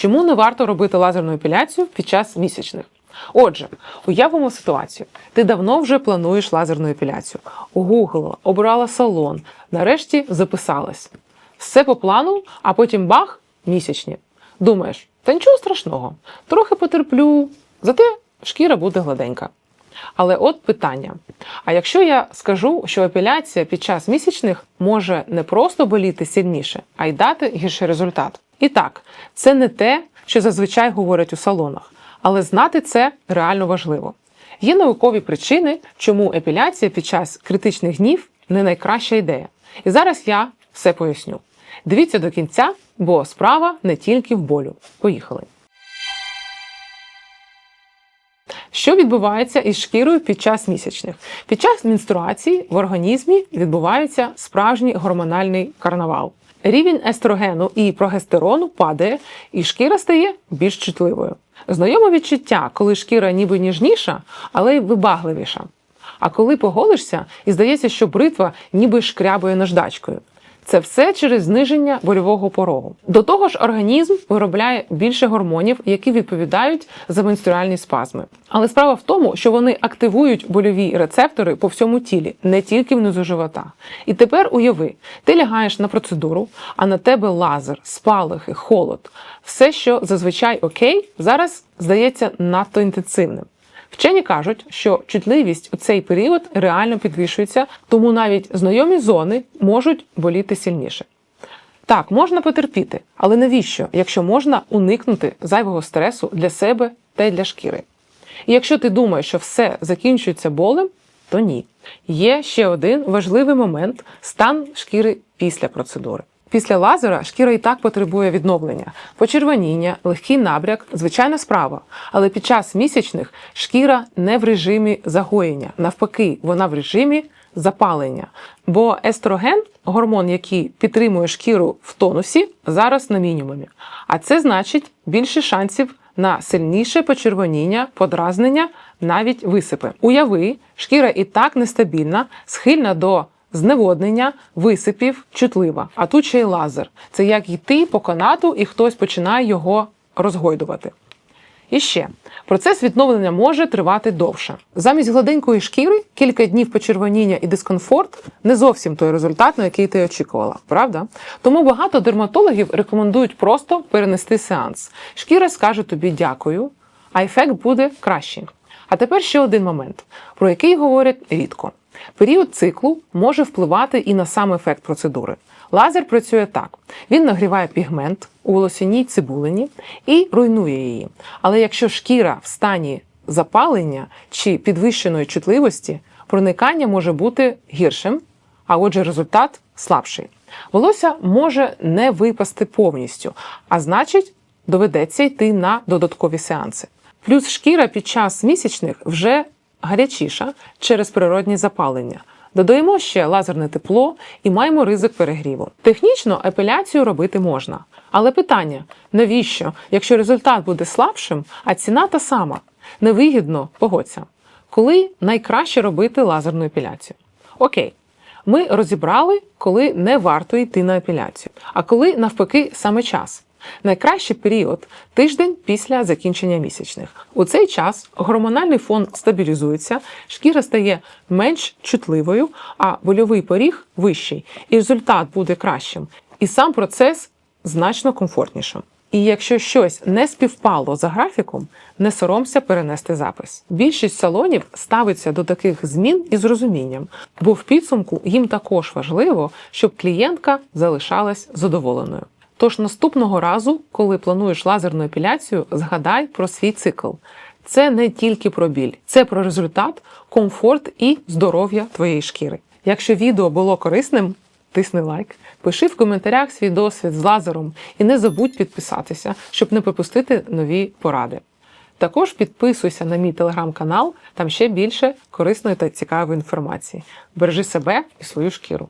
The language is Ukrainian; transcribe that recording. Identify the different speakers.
Speaker 1: Чому не варто робити лазерну епіляцію під час місячних? Отже, уявимо ситуацію. Ти давно вже плануєш лазерну епіляцію. Гуглила, обрала салон, нарешті записалась. Все по плану, а потім бах місячні. Думаєш, та нічого страшного, трохи потерплю, зате шкіра буде гладенька. Але от питання: а якщо я скажу, що епіляція під час місячних може не просто боліти сильніше, а й дати гірший результат? І так, це не те, що зазвичай говорять у салонах, але знати це реально важливо. Є наукові причини, чому епіляція під час критичних днів не найкраща ідея. І зараз я все поясню. Дивіться до кінця, бо справа не тільки в болю. Поїхали. Що відбувається із шкірою під час місячних? Під час менструації в організмі відбувається справжній гормональний карнавал. Рівень естрогену і прогестерону падає, і шкіра стає більш чутливою. Знайоме відчуття, коли шкіра ніби ніжніша, але й вибагливіша. А коли поголишся, і здається, що бритва ніби шкрябує наждачкою. Це все через зниження больового порогу. До того ж, організм виробляє більше гормонів, які відповідають за менструальні спазми. Але справа в тому, що вони активують больові рецептори по всьому тілі, не тільки внизу живота. І тепер уяви, ти лягаєш на процедуру, а на тебе лазер, спалахи, холод. Все, що зазвичай окей, зараз здається надто інтенсивним. Вчені кажуть, що чутливість у цей період реально підвищується, тому навіть знайомі зони можуть боліти сильніше. Так, можна потерпіти, але навіщо, якщо можна уникнути зайвого стресу для себе та й для шкіри? І якщо ти думаєш, що все закінчується болем, то ні. Є ще один важливий момент стан шкіри після процедури. Після лазера шкіра і так потребує відновлення, почервоніння, легкий набряк, звичайна справа. Але під час місячних шкіра не в режимі загоєння, навпаки, вона в режимі запалення. Бо естроген, гормон, який підтримує шкіру в тонусі, зараз на мінімумі. А це значить більше шансів на сильніше почервоніння, подразнення, навіть висипи. Уяви, шкіра і так нестабільна, схильна до зневоднення, висипів, чутлива. А тут ще й лазер. Це як йти по канату, і хтось починає його розгойдувати. І ще процес відновлення може тривати довше. Замість гладенької шкіри кілька днів почервоніння і дискомфорт не зовсім той результат, на який ти очікувала, правда? Тому багато дерматологів рекомендують просто перенести сеанс. Шкіра скаже тобі дякую, а ефект буде кращий. А тепер ще один момент, про який говорять рідко. Період циклу може впливати і на сам ефект процедури. Лазер працює так: він нагріває пігмент у волосяній цибулині і руйнує її. Але якщо шкіра в стані запалення чи підвищеної чутливості, проникання може бути гіршим, а отже, результат слабший. Волосся може не випасти повністю, а значить, доведеться йти на додаткові сеанси. Плюс шкіра під час місячних вже гарячіша через природні запалення. Додаємо ще лазерне тепло і маємо ризик перегріву. Технічно епіляцію робити можна. Але питання: навіщо, якщо результат буде слабшим, а ціна та сама? Невигідно, погодься. Коли найкраще робити лазерну епіляцію? Окей, ми розібрали, коли не варто йти на епіляцію, а коли навпаки саме час. Найкращий період тиждень після закінчення місячних. У цей час гормональний фон стабілізується, шкіра стає менш чутливою, а больовий поріг вищий, і результат буде кращим. І сам процес значно комфортнішим. І якщо щось не співпало за графіком, не соромся перенести запис. Більшість салонів ставиться до таких змін із розумінням, бо в підсумку їм також важливо, щоб клієнтка залишалась задоволеною. Тож наступного разу, коли плануєш лазерну епіляцію, згадай про свій цикл. Це не тільки про біль, це про результат, комфорт і здоров'я твоєї шкіри. Якщо відео було корисним, тисни лайк, пиши в коментарях свій досвід з лазером і не забудь підписатися, щоб не пропустити нові поради. Також підписуйся на мій телеграм-канал, там ще більше корисної та цікавої інформації. Бережи себе і свою шкіру.